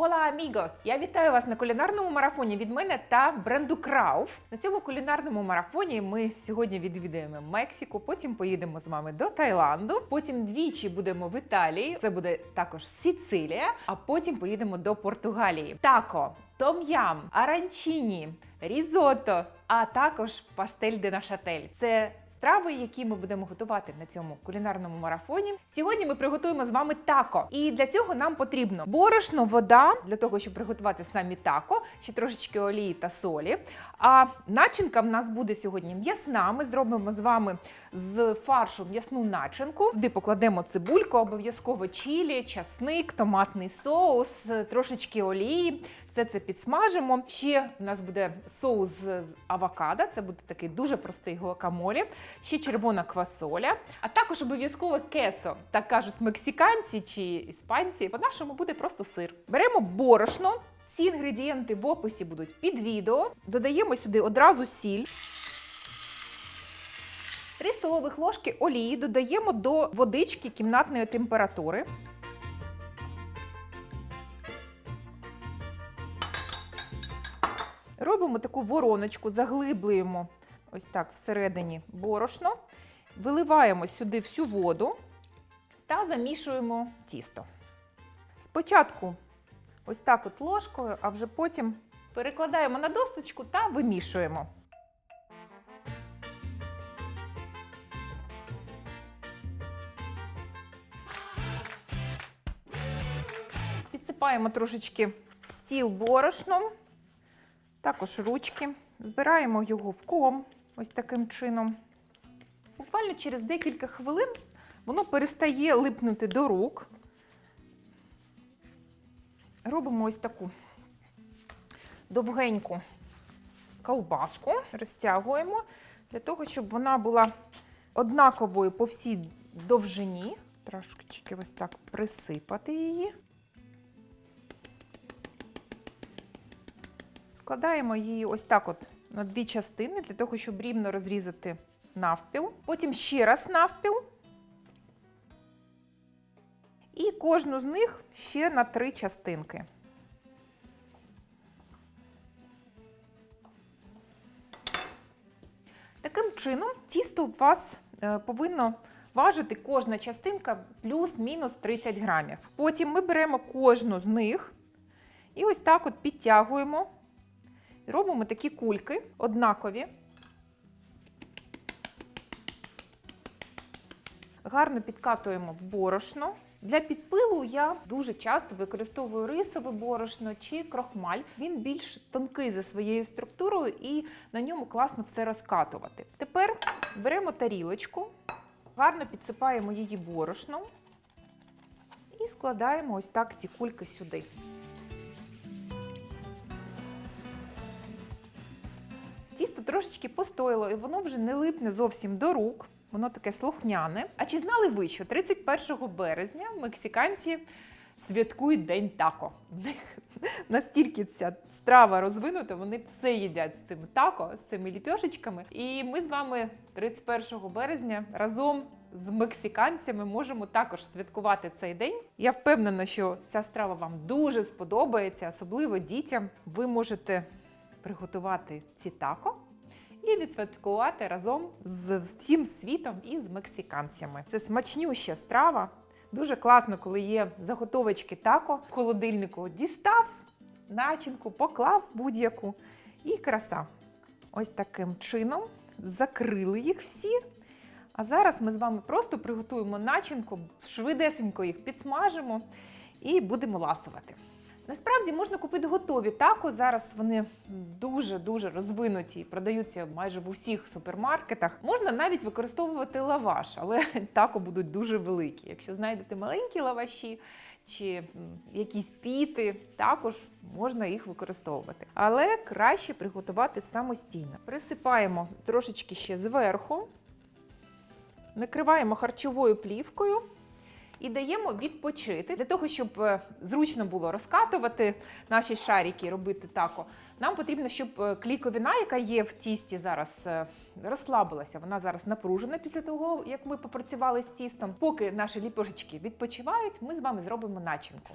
Ола амігос! Я вітаю вас на кулінарному марафоні від мене та бренду Крауф. На цьому кулінарному марафоні ми сьогодні відвідаємо Мексику, потім поїдемо з вами до Таїланду. Потім двічі будемо в Італії. Це буде також Сіцилія, а потім поїдемо до Португалії. Тако, том-ям, аранчині, різото, а також пастель де нашатель. Це страви, які ми будемо готувати на цьому кулінарному марафоні. Сьогодні ми приготуємо з вами тако. І для цього нам потрібно борошно, вода для того, щоб приготувати самі тако, ще трошечки олії та солі. А начинка в нас буде сьогодні м'ясна. Ми зробимо з вами з фаршу м'ясну начинку. Туди покладемо цибульку, обов'язково чілі, часник, томатний соус, трошечки олії. Все це підсмажимо. Ще у нас буде соус з авокадо. Це буде такий дуже простий гуакамолі. Ще червона квасоля, а також обов'язково кесо, так кажуть мексиканці чи іспанці. По-нашому буде просто сир. Беремо борошно. Всі інгредієнти в описі будуть під відео. Додаємо сюди одразу сіль. 3 столових ложки олії додаємо до водички кімнатної температури. Робимо таку вороночку, заглиблюємо ось так всередині борошно, виливаємо сюди всю воду та замішуємо тісто. Спочатку ось так от ложкою, а вже потім перекладаємо на досточку та вимішуємо. Підсипаємо трошечки стіл борошном, також ручки. Збираємо його в ком, ось таким чином. Буквально через декілька хвилин воно перестає липнути до рук. Робимо ось таку довгеньку колбаску, розтягуємо для того, щоб вона була однаковою по всій довжині. Трошки ось так присипати її. Складаємо її ось так от на дві частини, для того, щоб рівно розрізати навпіл. Потім ще раз навпіл. І кожну з них ще на три частинки. Таким чином, тісто у вас е, повинно важити кожна частинка плюс-мінус 30 грамів. Потім ми беремо кожну з них і ось так от підтягуємо. Робимо такі кульки однакові. Гарно підкатуємо в борошно. Для підпилу я дуже часто використовую рисове борошно чи крохмаль. Він більш тонкий за своєю структурою і на ньому класно все розкатувати. Тепер беремо тарілочку, гарно підсипаємо її борошном і складаємо ось так ці кульки сюди. Трошечки постояло, і воно вже не липне зовсім до рук. Воно таке слухняне. А чи знали ви, що 31 березня мексиканці святкують День тако? В них настільки ця страва розвинута, вони все їдять з цим тако, з цими ліпьошечками. І ми з вами 31 березня разом з мексиканцями можемо також святкувати цей день. Я впевнена, що ця страва вам дуже сподобається, особливо дітям. Ви можете приготувати ці тако і відсвяткувати разом з всім світом і з мексиканцями. Це смачнюща страва. Дуже класно, коли є заготовочки тако в холодильнику. Дістав начинку, поклав будь-яку і краса. Ось таким чином закрили їх всі. А зараз ми з вами просто приготуємо начинку, швидесенько їх підсмажимо і будемо ласувати. Насправді можна купити готові тако. Зараз вони дуже-дуже розвинуті і продаються майже в усіх супермаркетах. Можна навіть використовувати лаваш, але тако будуть дуже великі. Якщо знайдете маленькі лаваші чи якісь піти, також можна їх використовувати. Але краще приготувати самостійно. Присипаємо трошечки ще зверху, накриваємо харчовою плівкою і даємо відпочити для того, щоб е, зручно було розкатувати наші шарики, робити тако. Нам потрібно, щоб кліковина, яка є в тісті зараз, е, розслабилася. Вона зараз напружена після того, як ми попрацювали з тістом. Поки наші ліпошечки відпочивають, ми з вами зробимо начинку.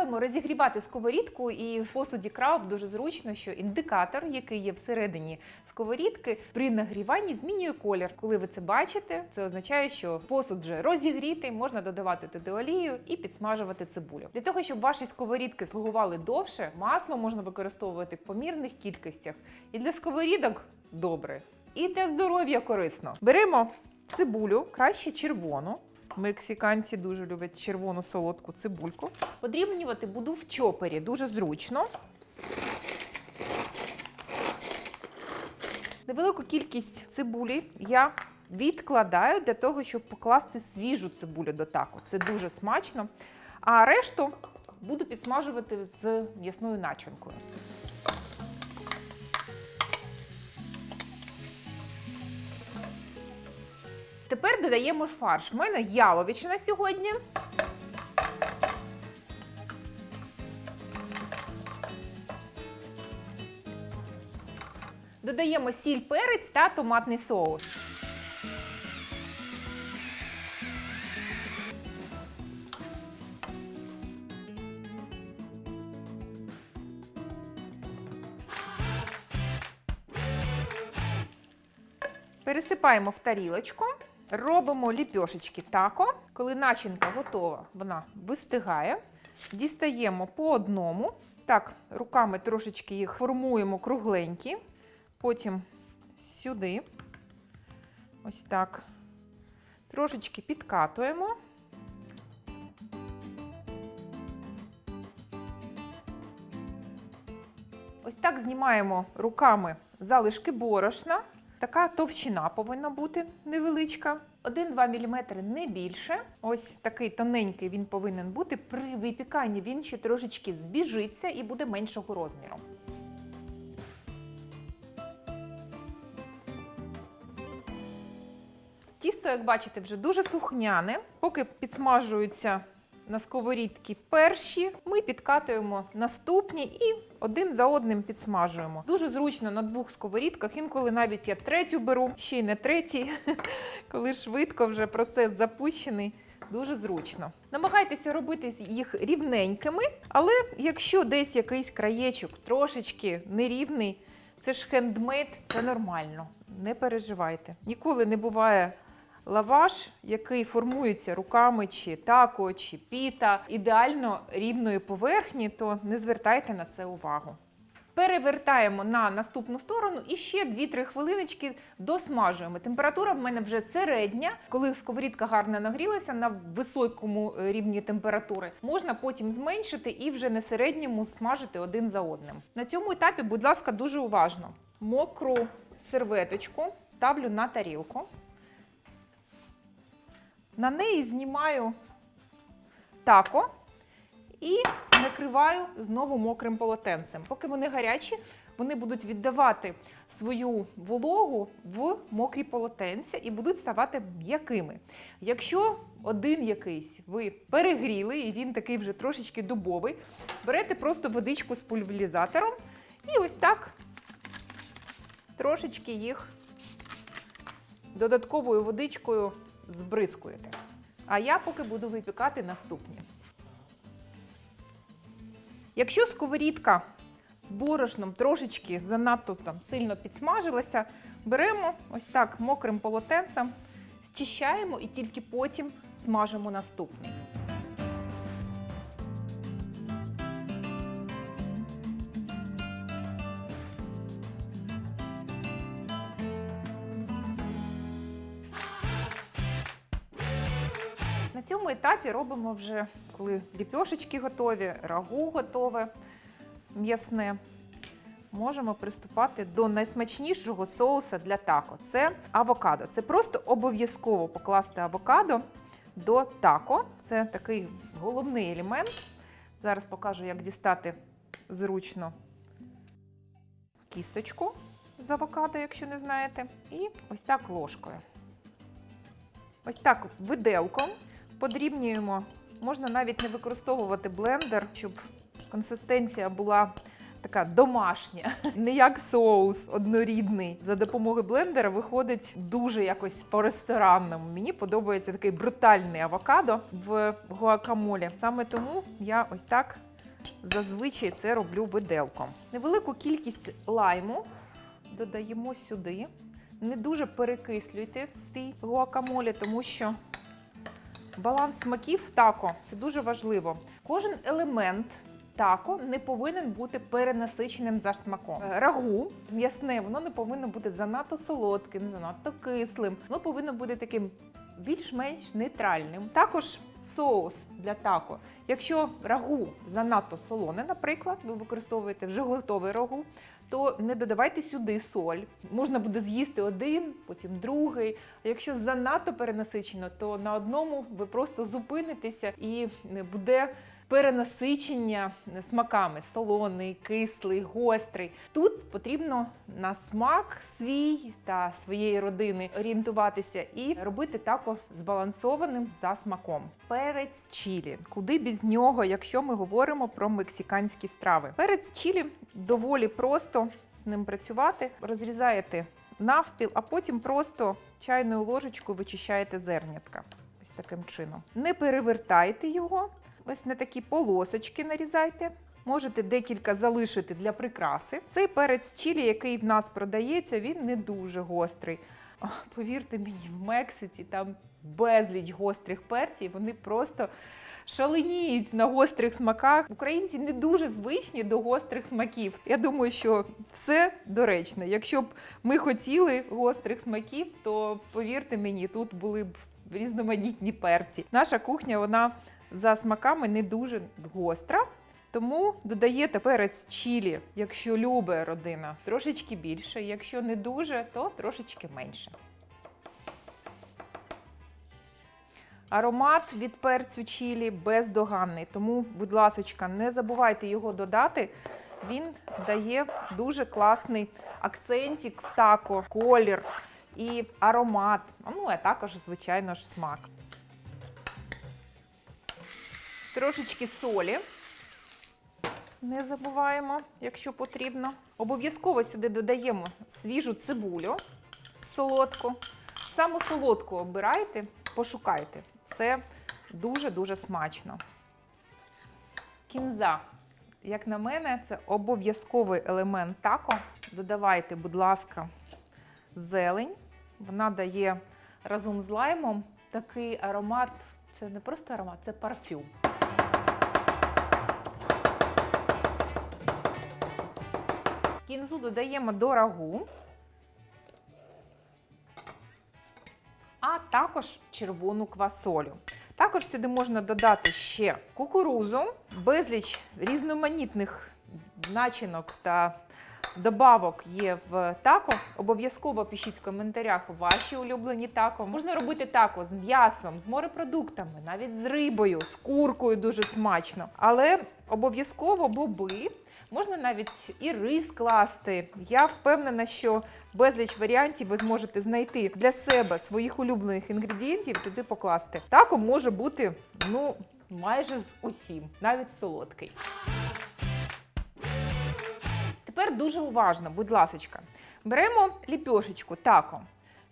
Ставимо розігрівати сковорідку, і в посуді крауп дуже зручно, що індикатор, який є всередині сковорідки, при нагріванні змінює колір. Коли ви це бачите, це означає, що посуд вже розігрітий, можна додавати туди олію і підсмажувати цибулю. Для того, щоб ваші сковорідки слугували довше, масло можна використовувати в помірних кількостях. І для сковорідок добре, і для здоров'я корисно. Беремо цибулю, краще червону. Мексиканці дуже люблять червону солодку цибульку. Подрібнювати буду в чопері, дуже зручно. Невелику кількість цибулі я відкладаю для того, щоб покласти свіжу цибулю до таку. Це дуже смачно. А решту буду підсмажувати з м'ясною начинкою. Тепер додаємо фарш. У мене яловичина сьогодні. Додаємо сіль, перець та томатний соус. Пересипаємо в тарілочку, робимо ліпьошечки тако. Коли начинка готова, вона вистигає. Дістаємо по одному. Так, руками трошечки їх формуємо кругленькі. Потім сюди. Ось так. Трошечки підкатуємо. Ось так знімаємо руками залишки борошна. Така товщина повинна бути невеличка. 1-2 мм не більше. Ось такий тоненький він повинен бути. При випіканні він ще трошечки збіжиться і буде меншого розміру. Тісто, як бачите, вже дуже сухняне. Поки підсмажуються на сковорідці перші, ми підкатуємо наступні і один за одним підсмажуємо. Дуже зручно на двох сковорідках. Інколи навіть я третю беру, ще й не третій, коли швидко вже процес запущений. Дуже зручно. Намагайтеся робити їх рівненькими, але якщо десь якийсь краєчок трошечки нерівний, це ж хендмейд, це нормально. Не переживайте. Ніколи не буває лаваш, який формується руками чи тако, чи піта, ідеально рівної поверхні, то не звертайте на це увагу. Перевертаємо на наступну сторону і ще 2-3 хвилиночки досмажуємо. Температура в мене вже середня. Коли сковорідка гарно нагрілася на високому е, рівні температури, можна потім зменшити і вже на середньому смажити один за одним. На цьому етапі, будь ласка, дуже уважно. Мокру серветочку ставлю на тарілку. На неї знімаю тако і накриваю знову мокрим полотенцем. Поки вони гарячі, вони будуть віддавати свою вологу в мокрі полотенця і будуть ставати м'якими. Якщо один якийсь ви перегріли, і він такий вже трошечки дубовий, берете просто водичку з пульверізатором і ось так трошечки їх додатковою водичкою збризкуєте. А я поки буду випікати наступні. Якщо сковорідка з борошном трошечки занадто там сильно підсмажилася, беремо ось так мокрим полотенцем, зчищаємо і тільки потім смажимо наступний. Цьому етапі робимо вже, коли ліпьошечки готові, рагу готове м'ясне. Можемо приступати до найсмачнішого соуса для тако. Це авокадо. Це просто обов'язково покласти авокадо до тако. Це такий головний елемент. Зараз покажу, як дістати зручно кісточку з авокадо, якщо не знаєте. І ось так ложкою. Ось так виделком подрібнюємо. Можна навіть не використовувати блендер, щоб консистенція була така домашня, не як соус однорідний. За допомогою блендера виходить дуже якось по-ресторанному. Мені подобається такий брутальний авокадо в гуакамолі. Саме тому я ось так зазвичай це роблю виделком. Невелику кількість лайму додаємо сюди. Не дуже перекислюйте свій гуакамолі, тому що баланс смаків тако це дуже важливо. Кожен елемент тако не повинен бути перенасиченим за смаком. Е, Рагу м'ясне, воно не повинно бути занадто солодким, занадто кислим. Воно повинно бути таким більш-менш нейтральним. Також соус для тако. Якщо рагу занадто солоне, наприклад, ви використовуєте вже готовий рагу, то не додавайте сюди соль. Можна буде з'їсти один, потім другий. А якщо занадто перенасичено, то на одному ви просто зупинитеся і буде перенасичення смаками солоний, кислий, гострий. Тут потрібно на смак свій та своєї родини орієнтуватися і робити тако збалансованим за смаком. Перець чілі. Куди без нього, якщо ми говоримо про мексиканські страви? Перець чілі доволі просто з ним працювати. Розрізаєте навпіл, а потім просто чайною ложечкою вичищаєте зернятка. Ось таким чином. Не перевертайте його. Ось на такі полосочки нарізайте. Можете декілька залишити для прикраси. Цей перець чилі, який в нас продається, він не дуже гострий. О, повірте мені, в Мексиці там безліч гострих перців, вони просто шаленіють на гострих смаках. Українці не дуже звичні до гострих смаків. Я думаю, що все доречно. Якщо б ми хотіли гострих смаків, то повірте мені, тут були б різноманітні перці. Наша кухня, вона за смаками не дуже гостра. Тому додаєте перець чілі, якщо любить родина, трошечки більше. Якщо не дуже, то трошечки менше. Аромат від перцю чілі бездоганний, тому, будь ласочка, не забувайте його додати. Він дає дуже класний акцентик в тако, колір і аромат. Ну, а також, звичайно ж, смак. Трошечки солі. Не забуваємо, якщо потрібно. Обов'язково сюди додаємо свіжу цибулю солодку. Саме солодку обирайте, пошукайте. Це дуже-дуже смачно. Кінза. Як на мене, це обов'язковий елемент тако. Додавайте, будь ласка, зелень. Вона дає разом з лаймом такий аромат. Це не просто аромат, це парфюм. Кінзу додаємо до рагу, а також червону квасолю. Також сюди можна додати ще кукурузу, безліч різноманітних начинок та добавок є в тако. Обов'язково пишіть в коментарях ваші улюблені тако. Можна робити тако з м'ясом, з морепродуктами, навіть з рибою, з куркою дуже смачно. Але обов'язково боби. Можна навіть і рис класти. Я впевнена, що безліч варіантів ви зможете знайти для себе своїх улюблених інгредієнтів, туди покласти. Тако може бути ну майже з усім, навіть солодкий. Тепер дуже уважно, будь ласочка. Беремо ліпьошечку тако.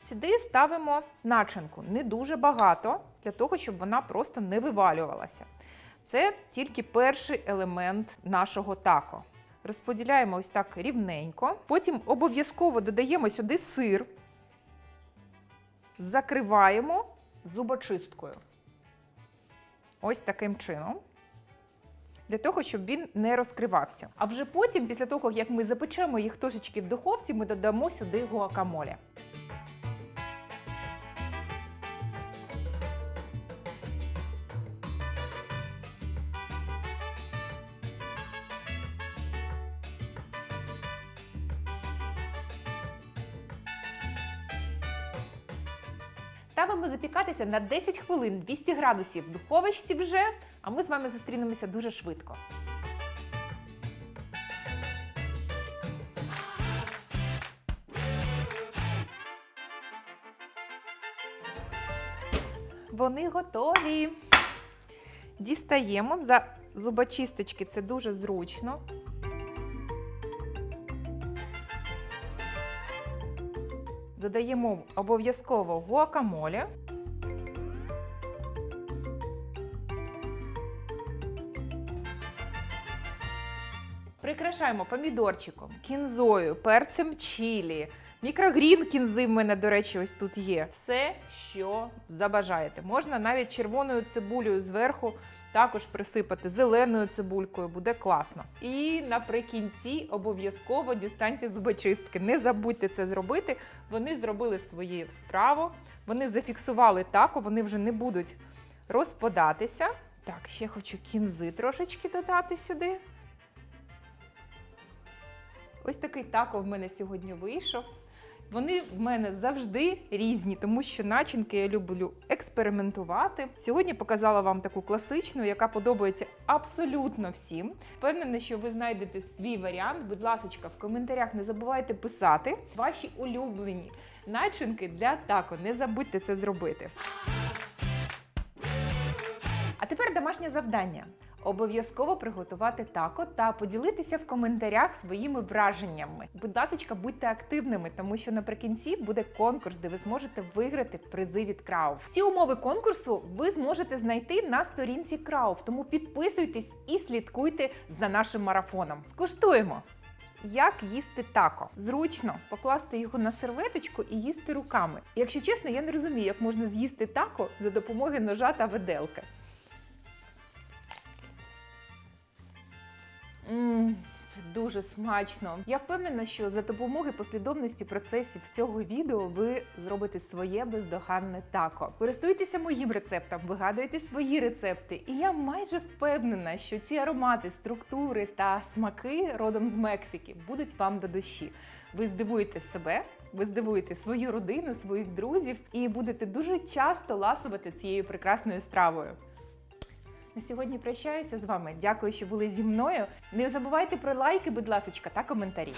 Сюди ставимо начинку не дуже багато, для того, щоб вона просто не вивалювалася. Це тільки перший елемент нашого тако. Розподіляємо ось так рівненько. Потім обов'язково додаємо сюди сир, закриваємо зубочисткою. Ось таким чином. Для того, щоб він не розкривався. А вже потім, після того, як ми запечемо їх трошечки в духовці, ми додамо сюди гуакамолі. Ставимо на 10 хвилин 200 градусів в духовочці вже, а ми з вами зустрінемося дуже швидко. Вони готові. Дістаємо за зубочисточки, це дуже зручно. Додаємо обов'язково гуакамолі. Прикрашаємо помідорчиком, кінзою, перцем чілі. Мікрогрін кінзи в мене, до речі, ось тут є. Все, що забажаєте. Можна навіть червоною цибулею зверху також присипати зеленою цибулькою, буде класно. І наприкінці обов'язково дістаньте зубочистки. Не забудьте це зробити. Вони зробили свою справу, вони зафіксували тако, вони вже не будуть розпадатися. Так, ще хочу кінзи трошечки додати сюди. Ось такий тако в мене сьогодні вийшов. Вони в мене завжди різні, тому що начинки я люблю експериментувати. Сьогодні показала вам таку класичну, яка подобається абсолютно всім. Впевнена, що ви знайдете свій варіант. Будь ласка, в коментарях не забувайте писати ваші улюблені начинки для тако. Не забудьте це зробити. А тепер домашнє завдання. Обов'язково приготувати тако та поділитися в коментарях своїми враженнями. Будь ласка, будьте активними, тому що наприкінці буде конкурс, де ви зможете виграти призи від Крауф. Всі умови конкурсу ви зможете знайти на сторінці Крауф, тому підписуйтесь і слідкуйте за нашим марафоном. Скуштуємо! Як їсти тако? Зручно покласти його на серветочку і їсти руками. Якщо чесно, я не розумію, як можна з'їсти тако за допомогою ножа та виделки. Мм, це дуже смачно. Я впевнена, що за допомогою послідовності процесів цього відео ви зробите своє бездоганне тако. Користуйтеся моїм рецептом, вигадуйте свої рецепти. І я майже впевнена, що ці аромати, структури та смаки родом з Мексики будуть вам до душі. Ви здивуєте себе, ви здивуєте свою родину, своїх друзів і будете дуже часто ласувати цією прекрасною стравою. На сьогодні прощаюся з вами. Дякую, що були зі мною. Не забувайте про лайки, будь ласка, та коментарі.